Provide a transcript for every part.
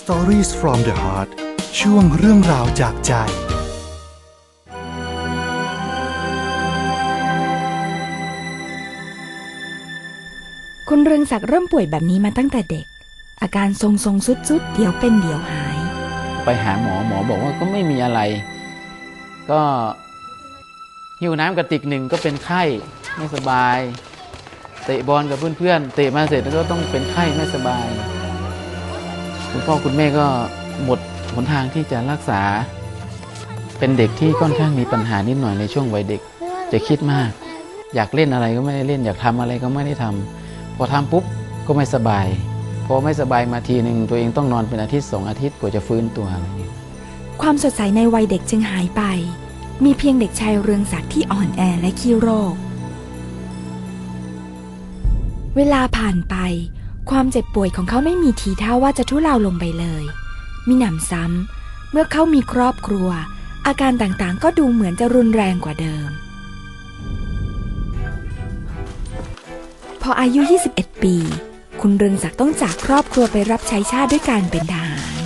Stories from the Heart ช่วงเรื่องราวจากใจ คุณเรืองศักดิ์เริ่มป่วยแบบนี้มาตั้งแต่เด็ก อาการทรงทรงๆสุดๆเดี๋ยวเป็นเดี๋ยวหาย ไปหาหมอหมอบอกว่าก็ไม่มีอะไร ก็หิวน้ำกระติกหนึ่งก็เป็นไข้ไม่สบาย เตะบอลกับเพื่อนๆเตะมาเสร็จแล้วก็ต้องเป็นไข้ไม่สบาย คุณพ่อคุณแม่ก็หมดหนทางที่จะรักษา เป็นเด็กที่ค่อนข้างมีปัญหานิดหน่อยในช่วงวัยเด็ก จะคิดมาก อยากเล่นอะไรก็ไม่ได้เล่น อยากทำอะไรก็ไม่ได้ทำพอทำปุ๊บก็ไม่สบายพอไม่สบายมาทีหนึ่งตัวเองต้องนอนเป็นอาทิตย์สองอาทิตย์กว่าจะฟื้นตัวอะไรอย่างเงี้ยความสดใสในวัยเด็กจึงหายไป มีเพียงเด็กชายเรืองศักดิ์ที่อ่อนแอและขี้โรค เวลาผ่านไป ความเจ็บป่วยของเขาไม่มีทีท่าว่าจะทุเลาลงไปเลย มีหนำซ้ำ เมื่อเขามีครอบครัว อาการต่างๆ ก็ดูเหมือนจะรุนแรงกว่าเดิม พออายุ 21 ปี คุณเรืองศักดิ์ต้องจากครอบครัวไปรับใช้ชาติด้วยการเป็นทหาร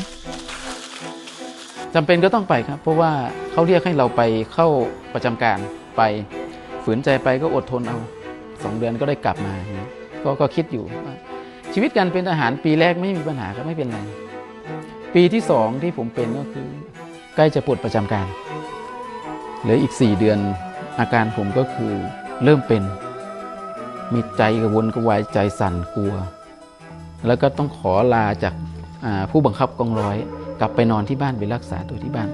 จำเป็นก็ต้องไปครับ เพราะว่าเขาเรียกให้เราไปเข้าประจำการไป ฝืนใจไปก็อดทนเอาสองเดือนก็ได้กลับมาก็ก็คิดอยู่ว่า ชีวิตการเป็นทหารปีแรกไม่มีปัญหาครับไม่เป็นไร ปีที่สองที่ผมเป็นก็คือ ใกล้จะปลดประจำการเหลืออีก4เดือนอาการผมก็คือเริ่มเป็น มีใจกระวนกระวายใจสั่นกลัว แล้วก็ต้องขอลาจากอ่าผู้บังคับกองร้อย กลับไปนอนที่บ้านไปรักษาตัวที่บ้าน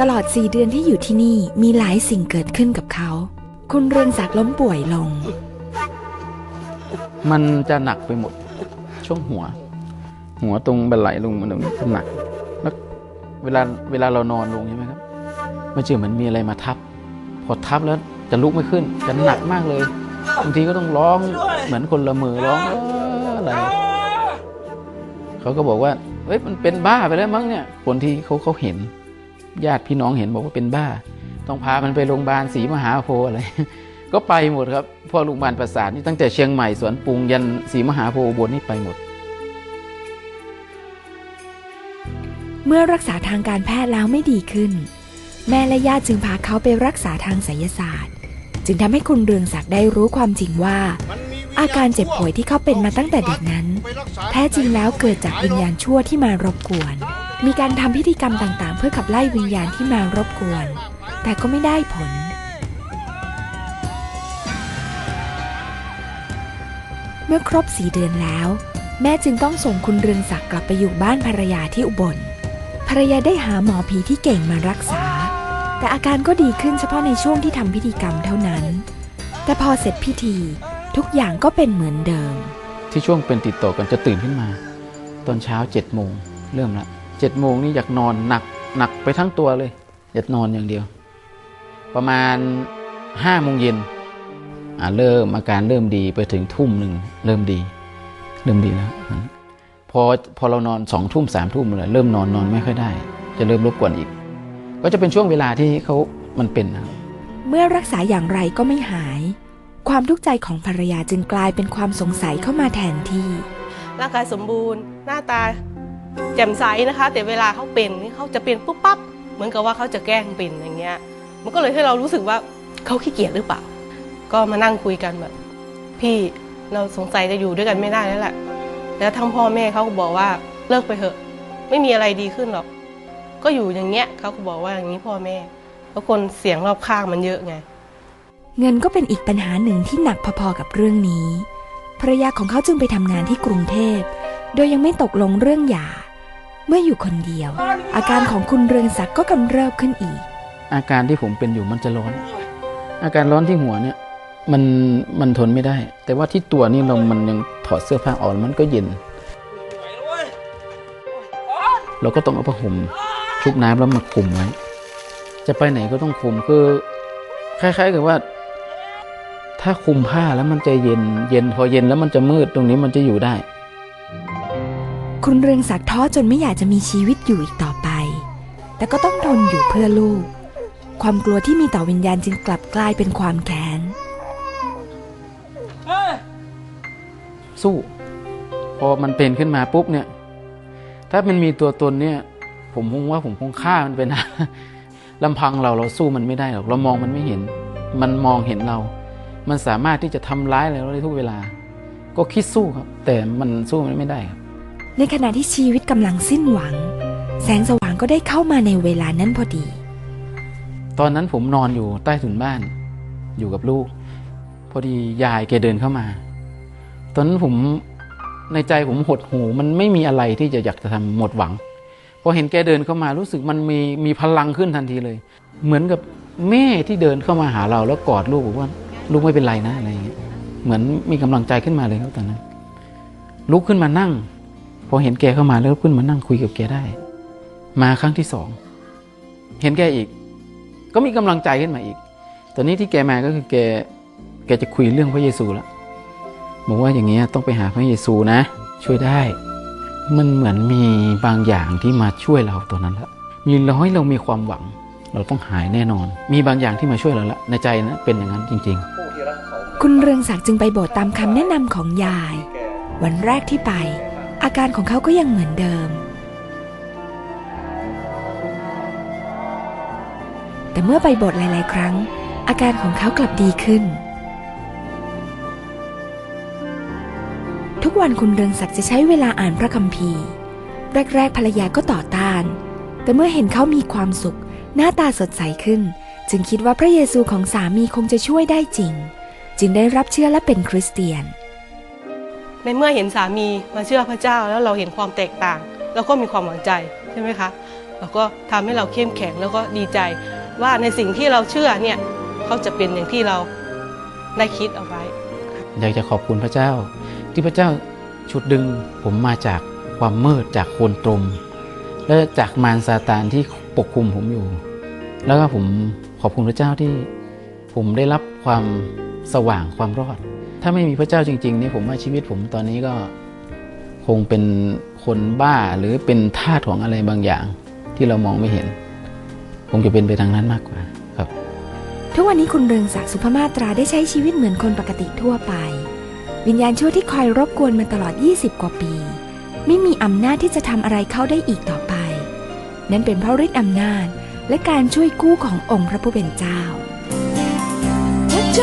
ตลอด4เดือนที่อยู่ที่นี่มีหลายสิ่งเกิดขึ้นกับเขา คุณเรืองศักดิ์ล้มป่วยลง มันจะหนักไปหมด ช่วงหัว หัวตรงบันไหลลงมันจะหนักแล้วเวลาเวลาเรานอนลงใช่ไหมครับมันจะเหมือนมีอะไรมาทับ พอทับแล้วจะลุกไม่ขึ้นจะหนักมากเลยบางทีก็ต้องร้องเหมือนคนละเมอร้องอะไรเขาก็บอกว่าเฮ้ยมันเป็นบ้าไปแล้วมั้งเนี่ย คนที่เขาเขาเห็น ญาติพี่น้องเห็นบอกว่าเป็นบ้า ต้องพามันไปโรงพยาบาลศรีมหาโพอะไร ก็ไปหมดครับพวกโรงบาลประสาทนี่ตั้งแต่เชียงใหม่สวนปรุงยันศรีมหาโพธิ์อุบลนี่ไปหมด เมื่อรักษาทางการแพทย์แล้วไม่ดีขึ้น แม่และญาติจึงพาเขาไปรักษาทางไสยศาสตร์ จึงทำให้คุณเรืองศักดิ์ได้รู้ความจริงว่า อาการเจ็บป่วยที่เขาเป็นมาตั้งแต่เด็กนั้น แท้จริงแล้วเกิดจากวิญญาณชั่วที่มารบกวน มีการทำพิธีกรรมต่างๆ เพื่อขับไล่วิญญาณที่มารบกวน แต่ก็ไม่ได้ผล มื่อครบสีเดือนแล้ว แม่จึงต้องส่งคุณเรืองศักดิ์กลับไปอยู่บ้านภรรยาที่อุบลภรรยาได้หาหมอผีที่เก่งมารักษา แต่อาการก็ดีขึ้นเฉพาะในช่วงที่ทำพิธีกรรมเท่านั้น แต่พอเสร็จพิธี ทุกอย่างก็เป็นเหมือนเดิม ที่ช่วงเป็นติดต่อกันจะตื่นขึ้นมา ตอนเช้าเจ็ดโมงเริ่มละเจ็ดโมงนี่อยากนอนหนักหนักไปทั้งตัวเลย อยากนอนอย่างเดียว ประมาณห้าโมงเย็น เริ่มอาการเริ่มดีไปถึงทุ่มหนึ่งเริ่มดี เริ่มดีแล้วพอพอเรานอนสองทุ่มสามทุ่มเลยเริ่มนอนนอนไม่ค่อยได้ จะเริ่มรบกวนอีก ก็จะเป็นช่วงเวลาที่เขามันเป็นนะครับเมื่อรักษาอย่างไรก็ไม่หาย ความทุกข์ใจของภรรยาจึงกลายเป็นความสงสัยเข้ามาแทนที่ ร่างกายสมบูรณ์ หน้าตาแจ่มใสนะคะ แต่เวลาเขาเป็นนี่เขาจะเป็นปุ๊บปั๊บเหมือนกับว่าเขาจะแกล้งเป็นอย่างเงี้ย มันก็เลยให้เรารู้สึกว่าเขาขี้เกียจหรือเปล่า ก็มานั่งคุยกันแบบ พี่เราสงสัยจะอยู่ด้วยกันไม่ได้แล้วแหละแล้วทั้งพ่อแม่เขาก็บอกว่าเลิกไปเถอะ ไม่มีอะไรดีขึ้นหรอก ก็อยู่อย่างเงี้ยเขาก็บอกว่าอย่างนี้พ่อแม่เพราะคนเสียงรอบข้างมันเยอะไง เงินก็เป็นอีกปัญหาหนึ่งที่หนักพอๆกับเรื่องนี้ภรรยาของเขาจึงไปทำงานที่กรุงเทพ โดยยังไม่ตกลงเรื่องหย่า เมื่ออยู่คนเดียว อาการของคุณเรืองศักดิ์ก็กำเริบขึ้นอีก อาการที่ผมเป็นอยู่มันจะร้อน อาการร้อนที่หัวเนี่ย มันมันทนไม่ได้ แต่ว่าที่ตัวนี่เรามันยังถอดเสื้อผ้าออกมันก็เย็น เราก็ต้องเอาผ้าห่มชุบน้ำแล้วมาคลุมไว้ จะไปไหนก็ต้องคลุมคือคล้ายๆกับว่า ถ้าคลุมผ้าแล้วมันจะเย็น เย็นพอเย็นแล้วมันจะมืดตรงนี้มันจะอยู่ได้ คุณเรืองศักดิ์ท้อจนไม่อยากจะมีชีวิตอยู่อีกต่อไป แต่ก็ต้องทนอยู่เพื่อลูก ความกลัวที่มีต่อวิญญาณจึงกลับกลายเป็นความแค้น สู้ พอมันเป็นขึ้นมาปุ๊บเนี่ยทถ้ามันมีตัวตนเนี่ย ผมคงว่าผมคงฆ่ามันไปนะลำพังเราเราสู้มันไม่ได้หรอกเรามองมันไม่เห็น มันมองเห็นเรา มันสามารถที่จะทำร้ายเราได้ทุกเวลา ก็คิดสู้ครับ แต่มันสู้มันไม่ได้ครับ ในขณะที่ชีวิตกำลังสิ้นหวัง แสงสว่างก็ได้เข้ามาในเวลานั้นพอดี ตอนนั้นผมนอนอยู่ใต้ถุนบ้าน อยู่กับลูก พอดียายแกเดินเข้ามา ตอนนั้นผมในใจผมหดหูมันไม่มีอะไรที่จะอยากจะทำหมดหวังพอเห็นแกเดินเข้ามารู้สึกมันมีมีพลังขึ้นทันทีเลย เหมือนกับแม่ที่เดินเข้ามาหาเราแล้วกอดลูกบอกว่า ลูกไม่เป็นไรนะอะไรอย่างเงี้ยเหมือนมีกำลังใจขึ้นมาเลยครับตอนนั้น ลุกขึ้นมานั่ง พอเห็นแกเข้ามาแล้วขึ้นมานั่งคุยกับแกได้ มาครั้งที่สองเห็นแกอีก ก็มีกำลังใจขึ้นมาอีก ตอนนี้ที่แกมาก็คือแกแกจะคุยเรื่องพระเยซูแล้ว บอกว่าอย่างเงี้ยต้องไปหาพระเยซูนะ ช่วยได้ มันเหมือนมีบางอย่างที่มาช่วยเราตัวนั้นละมีร้อยเรามีความหวัง เราต้องหายแน่นอน มีบางอย่างที่มาช่วยเราละในใจนะเป็นอย่างนั้นจริง ๆ คุณเรืองศักดิ์จึงไปโบสถ์ตามคำแนะนำของยาย วันแรกที่ไป อาการของเขาก็ยังเหมือนเดิม แต่เมื่อไปโบสถ์หลาย ๆ ครั้ง อาการของเขากลับดีขึ้น ทุกวันคุณเรืองศักดิ์จะใช้เวลาอ่านพระคัมภีร์ แรกๆภรรยาก็ต่อต้าน แต่เมื่อเห็นเขามีความสุข หน้าตาสดใสขึ้น จึงคิดว่าพระเยซูของสามีคงจะช่วยได้จริง จึงได้รับเชื่อและเป็นคริสเตียน ในเมื่อเห็นสามีมาเชื่อพระเจ้าแล้วเราเห็นความแตกต่างเราก็มีความหวังใจใช่ไหมคะเราก็ทำให้เราเข้มแข็งแล้วก็ดีใจ ว่าในสิ่งที่เราเชื่อเนี่ยเขาจะเป็นอย่างที่เราได้คิดเอาไว้ อยากจะขอบคุณพระเจ้า ที่พระเจ้าฉุดดึงผมมาจากความมืดจากโคนตรม และจากมารซาตานที่ปกคลุมผมอยู่ แล้วก็ผมขอบคุณพระเจ้าที่ผมได้รับความสว่างความรอด ถ้าไม่มีพระเจ้าจริงๆนี่ผมว่าชีวิตผมตอนนี้ก็คงเป็นคนบ้าหรือเป็นทาสของอะไรบางอย่างที่เรามองไม่เห็น คงจะเป็นไปทางนั้นมากกว่าครับ ทุกวันนี้คุณเรืองศักดิ์สุภมาตราได้ใช้ชีวิตเหมือนคนปกติทั่วไป วิญญาณชั่วที่คอยรบกวนมาตลอด 20 กว่าปี ไม่มีอำนาจที่จะทำอะไรเขาได้อีกต่อไป นั่นเป็นเพราะฤทธิ์อำนาจและการช่วยกู้ขององค์พระผู้เป็นเจ้าใจ